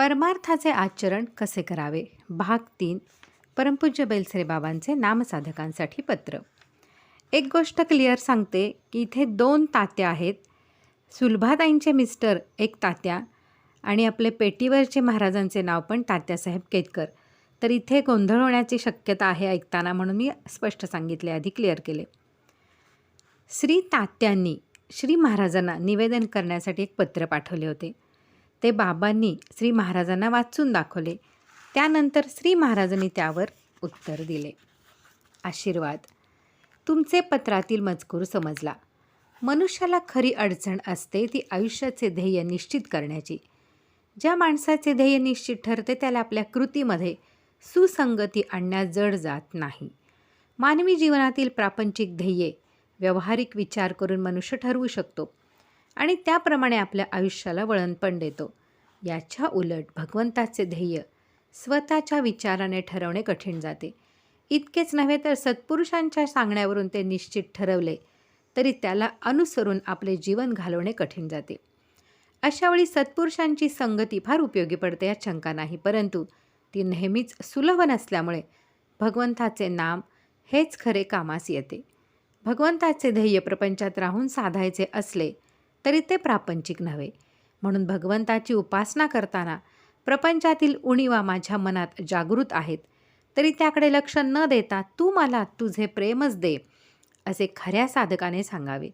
परमार्थाचे आचरण कसे करावे? भाग तीन. परमपूज्य बेलसरे बाबांचे नामसाधकांसाठी पत्र. एक गोष्ट क्लिअर सांगते की इथे दोन तात्या आहेत. सुलभाताईंचे मिस्टर एक तात्या आणि आपले पेटीवरचे महाराजांचे नाव पण तात्यासाहेब केतकर. तर इथे गोंधळ होण्याची शक्यता आहे ऐकताना म्हणून मी स्पष्ट सांगितले आधी क्लिअर केले. श्री तात्यांनी श्री महाराजांना निवेदन करण्यासाठी एक पत्र पाठवले होते. ते बाबांनी श्री महाराजांना वाचून दाखवले. त्यानंतर श्री महाराजांनी त्यावर उत्तर दिले. आशीर्वाद. तुमचे पत्रातील मजकूर समजला. मनुष्याला खरी अडचण असते ती आयुष्याचे ध्येय निश्चित करण्याची. ज्या माणसाचे ध्येय निश्चित ठरते त्याला आपल्या कृतीमध्ये सुसंगती आणण्यास जड जात नाही. मानवी जीवनातील प्रापंचिक ध्येये व्यावहारिक विचार करून मनुष्य ठरवू शकतो आणि त्याप्रमाणे आपल्या आयुष्याला वळण पण देतो. याच्या उलट भगवंताचे ध्येय स्वतःच्या विचाराने ठरवणे कठीण जाते. इतकेच नव्हे तर सत्पुरुषांच्या सांगण्यावरून ते निश्चित ठरवले तरी त्याला अनुसरून आपले जीवन घालवणे कठीण जाते. अशावेळी सत्पुरुषांची संगती फार उपयोगी पडते यात शंका नाही परंतु ती नेहमीच सुलभ नसल्यामुळे भगवंताचे नाम हेच खरे कामास येते. भगवंताचे ध्येय प्रपंचात राहून साधायचे असले तरी ते प्रापंचिक नव्हे. म्हणून भगवंताची उपासना करताना प्रपंचातील उणीवा माझ्या मनात जागृत आहेत. तरी त्याकडे लक्ष न देता तू मला तुझे प्रेमच दे असे खऱ्या साधकाने सांगावे.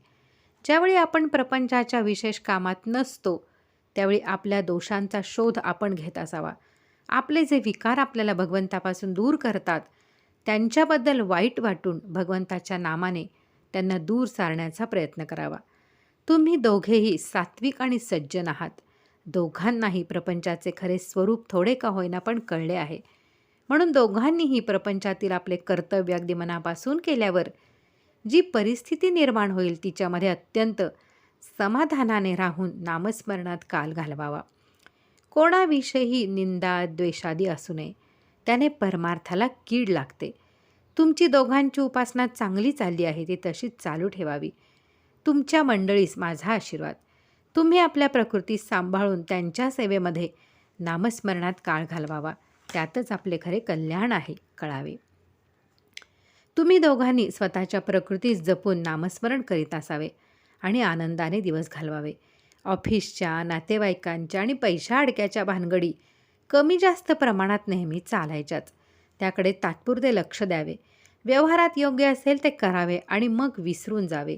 ज्यावेळी आपण प्रपंचाच्या विशेष कामात नसतो त्यावेळी आपल्या दोषांचा शोध आपण घेत असावा. आपले जे विकार आपल्याला भगवंतापासून दूर करतात त्यांच्याबद्दल वाईट वाटून भगवंताच्या नामाने त्यांना दूर सारण्याचा प्रयत्न करावा. तुम्ही दोघेही सात्विक आणि सज्जन आहात. दोघांनाही प्रपंचाचे खरे स्वरूप थोडे का होईना पण कळले आहे. म्हणून दोघांनीही प्रपंचातील आपले कर्तव्य अगदी मनापासून केल्यावर जी परिस्थिती निर्माण होईल तिच्यामध्ये अत्यंत समाधानाने राहून नामस्मरणात काल घालवावा. कोणाविषयी निंदा द्वेषादी असू नये. त्याने परमार्थाला कीड लागते. तुमची दोघांची उपासना चांगली चालली आहे ती तशीच चालू ठेवावी. तुमच्या मंडळीस माझा आशीर्वाद. तुम्ही आपल्या प्रकृतीस सांभाळून त्यांच्या सेवेमध्ये नामस्मरणात काळ घालवावा. त्यातच आपले खरे कल्याण आहे कळावे. तुम्ही दोघांनी स्वतःच्या प्रकृतीस जपून नामस्मरण करीत असावे आणि आनंदाने दिवस घालवावे. ऑफिसच्या नातेवाईकांच्या आणि पैशा अडक्याच्या भानगडी कमी जास्त प्रमाणात नेहमी चालायच्याच. त्याकडे तात्पुरते लक्ष द्यावे. व्यवहारात योग्य असेल ते करावे आणि मग विसरून जावे.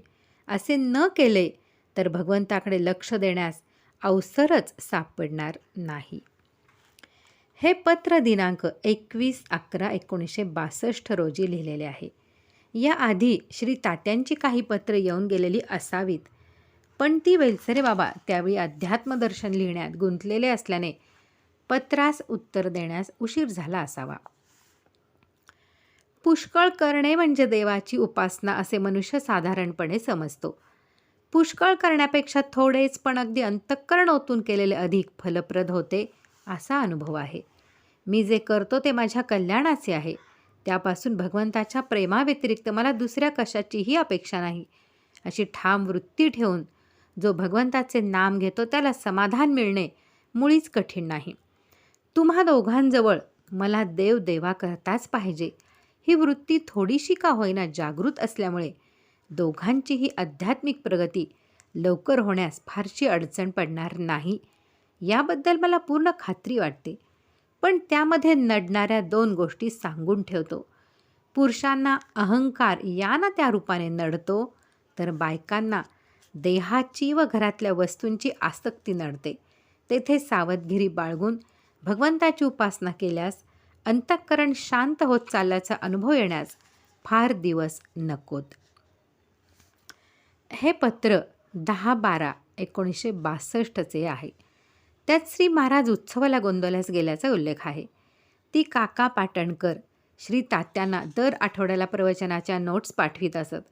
असे न केले तर भगवंताकडे लक्ष देण्यास अवसरच सापडणार नाही. हे पत्र दिनांक एकवीस अकरा एकोणीसशे बासष्ट रोजी लिहिलेले आहे. याआधी श्री तात्यांची काही पत्र येऊन गेलेली असावीत पण ती वेलसरे बाबा त्यावेळी अध्यात्मदर्शन लिहिण्यात गुंतलेले असल्याने पत्रास उत्तर देण्यास उशीर झाला असावा. पुष्कळ करणे म्हणजे देवाची उपासना असे मनुष्य साधारणपणे समजतो. पुष्कळ करण्यापेक्षा थोडेच पण अगदी अंतःकरण ओतून केलेले अधिक फलप्रद होते असा अनुभव आहे. मी जे करतो ते माझ्या कल्याणाचे आहे. त्यापासून भगवंताच्या प्रेमाव्यतिरिक्त मला दुसऱ्या कशाचीही अपेक्षा नाही. अशी ठाम वृत्ती ठेवून जो भगवंताचे नाम घेतो त्याला समाधान मिळणे मुळीच कठीण नाही. तुम्हा दोघांजवळ मला देव देवा करताच पाहिजे. ही वृत्ती थोडीशी का होईना जागृत असल्यामुळे दोघांचीही आध्यात्मिक प्रगती लवकर होण्यास फारशी अडचण पडणार नाही. याबद्दल मला पूर्ण खात्री वाटते. पण त्यामध्ये नडणाऱ्या दोन गोष्टी सांगून ठेवतो. पुरुषांना अहंकार या ना त्या रूपाने नडतो तर बायकांना देहाची व घरातल्या वस्तूंची आसक्ती नडते. तेथे सावधगिरी बाळगून भगवंताची उपासना केल्यास अंतःकरण शांत होत चालल्याचा अनुभव येण्यास फार दिवस नकोत. हे पत्र दहा बारा एकोणीसशे बासष्टचे आहे. त्यात श्री महाराज उत्सवाला गोंदवल्यास गेल्याचा उल्लेख आहे. ती काका पाटणकर श्री तात्यांना दर आठवड्याला प्रवचनाच्या नोट्स पाठवित असत.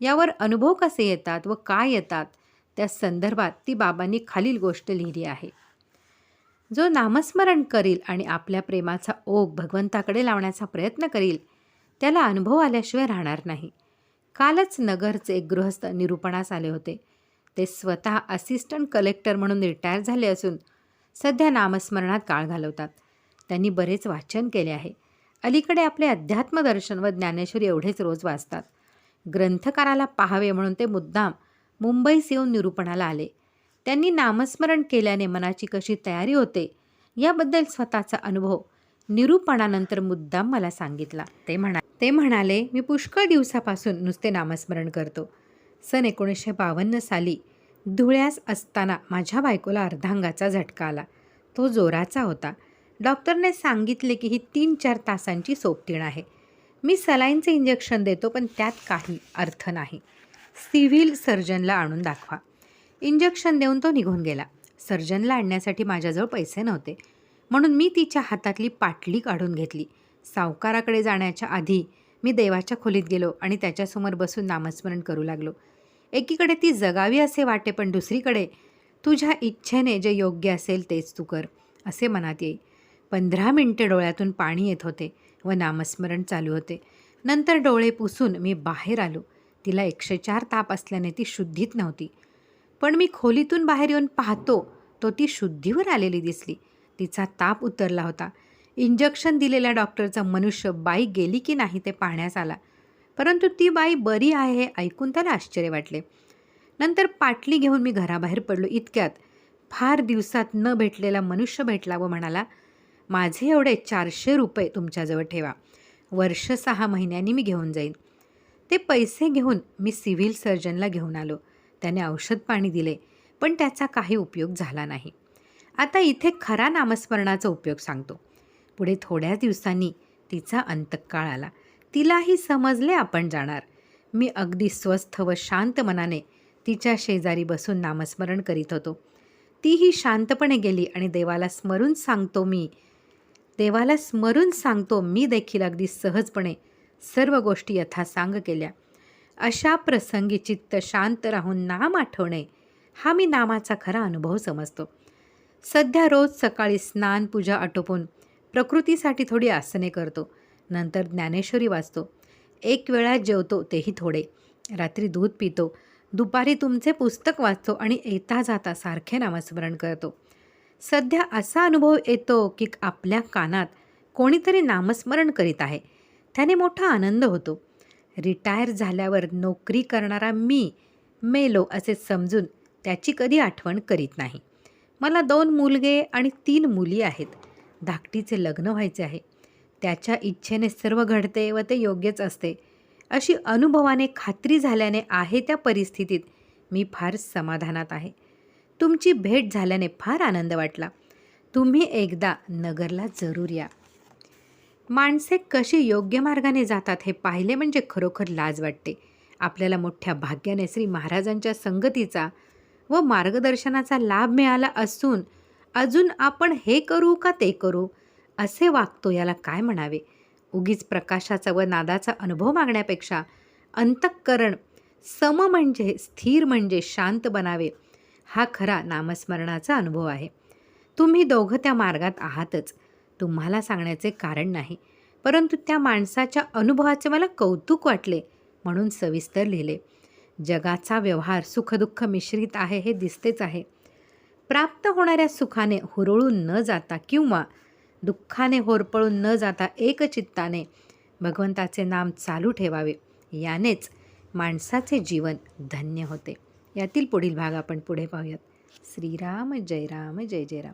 यावर अनुभव कसे येतात व काय येतात त्या संदर्भात ती बाबांनी खालील गोष्ट लिहिली आहे. जो नामस्मरण करील आणि आपल्या प्रेमाचा ओघ भगवंताकडे लावण्याचा प्रयत्न करील त्याला अनुभव आल्याशिवाय राहणार नाही. कालच नगरचे एक गृहस्थ निरूपणास आले होते. ते स्वतः असिस्टंट कलेक्टर म्हणून रिटायर झाले असून सध्या नामस्मरणात काळ घालवतात. त्यांनी बरेच वाचन केले आहे. अलीकडे आपले अध्यात्मदर्शन व ज्ञानेश्वरी एवढेच रोज वाचतात. ग्रंथकाराला पाहावे म्हणून ते मुद्दाम मुंबईस येऊन निरूपणाला आले. त्यांनी नामस्मरण केल्याने मनाची कशी तयारी होते याबद्दल स्वतःचा अनुभव निरूपणानंतर मुद्दाम मला सांगितला. ते म्हणा ते म्हणाले मी पुष्कळ दिवसापासून नुसते नामस्मरण करतो. सन एकोणीसशे बावन्न साली धुळ्यास असताना माझ्या बायकोला अर्धांगाचा झटका आला. तो जोराचा होता. डॉक्टरने सांगितले की ही तीन चार तासांची सोबतीण आहे. मी सलाईनचे इंजेक्शन देतो पण त्यात काही अर्थ नाही. सिव्हिल सर्जनला आणून दाखवा. इंजेक्शन देऊन तो निघून गेला. सर्जनला आणण्यासाठी माझ्याजवळ पैसे नव्हते. म्हणून मी तिच्या हातातली पाटली काढून घेतली. सावकाराकडे जाण्याच्या आधी मी देवाच्या खोलीत गेलो आणि त्याच्यासमोर बसून नामस्मरण करू लागलो. एकीकडे ती जगावी असे वाटे पण दुसरीकडे तुझ्या इच्छेने जे योग्य असेल तेच तू कर असे मनात येई. पंधरा मिनटे डोळ्यातून पाणी येत होते व नामस्मरण चालू होते. नंतर डोळे पुसून मी बाहेर आलो. तिला एकशे चार ताप असल्याने ती शुद्धीत नव्हती. पण मी खोलीतून बाहेर येऊन पाहतो तो ती शुद्धीवर आलेली दिसली. तिचा ताप उतरला होता. इंजेक्शन दिलेल्या डॉक्टरचा मनुष्य बाई गेली की नाही ते पाहण्यास आला. परंतु ती बाई बरी आहे हे ऐकून त्याला आश्चर्य वाटले. नंतर पाटली घेऊन मी घराबाहेर पडलो इतक्यात. फार दिवसात न भेटलेला मनुष्य भेटला व म्हणाला माझे एवढे चारशे रुपये तुमच्याजवळ ठेवा. वर्ष सहा महिन्यांनी मी घेऊन जाईन. ते पैसे घेऊन मी सिव्हिल सर्जनला घेऊन आलो. त्याने औषध पाणी दिले पण त्याचा काही उपयोग झाला नाही. आता इथे खरा नामस्मरणाचा उपयोग सांगतो. पुढे थोड्याच दिवसांनी तिचा अंतकाळ आला. तिलाही समजले आपण जाणार. मी अगदी स्वस्थ व शांत मनाने तिच्या शेजारी बसून नामस्मरण करीत होतो. तीही शांतपणे गेली आणि देवाला स्मरून सांगतो मी देवाला स्मरून सांगतो मी देखील अगदी सहजपणे सर्व गोष्टी यथासांग केल्या. अशा प्रसंगी चित्त शांत राहून नाम आठवणे हा मी नामाचा खरा अनुभव समजतो. सध्या रोज सकाळी स्नान पूजा आटोपून प्रकृतीसाठी थोडी आसने करतो. नंतर ज्ञानेश्वरी वाचतो. एक वेळा जेवतो तेही थोडे. रात्री दूध पितो. दुपारी तुमचे पुस्तक वाचतो आणि येता जाता सारखे नामस्मरण करतो. सध्या असा अनुभव येतो की आपल्या कानात कोणीतरी नामस्मरण करीत आहे. त्याने मोठा आनंद होतो. रिटायर झाल्यावर नोकरी करणारा मी मेलो असे समजून त्याची कधी आठवण करीत नाही. मला दोन मुलगे आणि तीन मुली आहेत. धाकटीचे लग्न व्हायचे आहे. त्याच्या इच्छेने सर्व घडते व ते योग्यच असते. अशी अनुभवाने खात्री झाल्याने आहे त्या परिस्थितीत मी फार समाधानात आहे. तुमची भेट झाल्याने फार आनंद वाटला. तुम्ही एकदा नगरला जरूर या. माणसे कशी योग्य मार्गाने जातात हे पाहिले म्हणजे खरोखर लाज वाटते. आपल्याला मोठ्या भाग्याने श्री महाराजांच्या संगतीचा व मार्गदर्शनाचा लाभ मिळाला असून अजून आपण हे करू का ते करू असे वागतो याला काय म्हणावे? उगीच प्रकाशाचा व नादाचा अनुभव मागण्यापेक्षा अंतःकरण सम म्हणजे स्थिर म्हणजे शांत बनावे हा खरा नामस्मरणाचा अनुभव आहे. तुम्ही दोघं त्या मार्गात आहातच. तुम्हाला सांगण्याचे कारण नाही. परंतु त्या माणसाच्या अनुभवाचे मला कौतुक वाटले म्हणून सविस्तर लिहिले. जगाचा व्यवहार सुखदुःख मिश्रित आहे हे दिसतेच आहे. प्राप्त होणाऱ्या सुखाने हुरळून न जाता किंवा दुःखाने होरपळून न जाता एकचित्ताने भगवंताचे नाम चालू ठेवावे यानेच माणसाचे जीवन धन्य होते. यातील पुढील भाग आपण पुढे पाहूयात. श्रीराम जय राम जय जय राम.